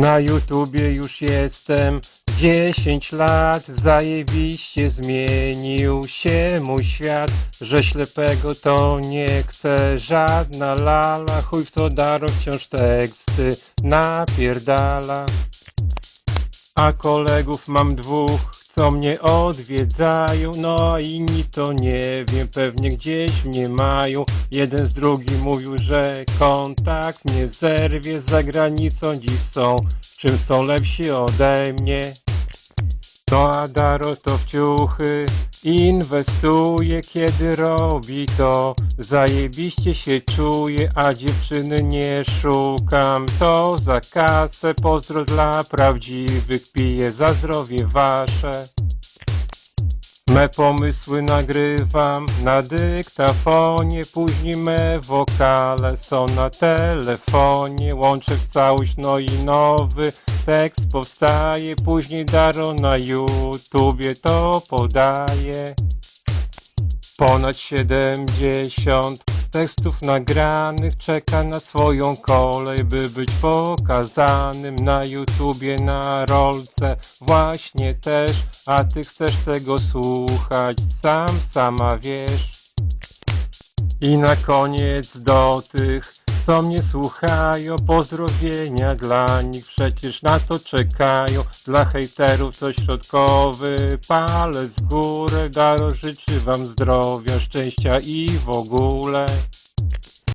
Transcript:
Na YouTubie już jestem. 10 lat, zajebiście zmienił się mój świat, że ślepego to nie chce żadna lala, chuj w to daro wciąż teksty napierdala. A kolegów mam dwóch, co mnie odwiedzają, no inni to nie wiem, pewnie gdzieś mnie mają. Jeden z drugim mówił, że kontakt mnie zerwie za granicą, dziś są, czym są lepsi ode mnie. To Adaro to w ciuchy inwestuje, kiedy robi to. Zajebiście się czuję, a dziewczyny nie szukam. To za kasę, pozdro dla prawdziwych, piję za zdrowie wasze. Me pomysły nagrywam na dyktafonie, później me wokale są na telefonie. Łączę w całość, no i nowy tekst powstaje, później Daro na YouTubie to podaje. Ponad 70 tekstów nagranych czeka na swoją kolej, by być pokazanym na YouTubie na rolce. Właśnie też, a ty chcesz tego słuchać, sam sama wiesz. I na koniec do tych, co mnie słuchają, pozdrowienia dla nich, przecież na to czekają. Dla hejterów to środkowy palec w górę, Daro życzy wam zdrowia, szczęścia i w ogóle.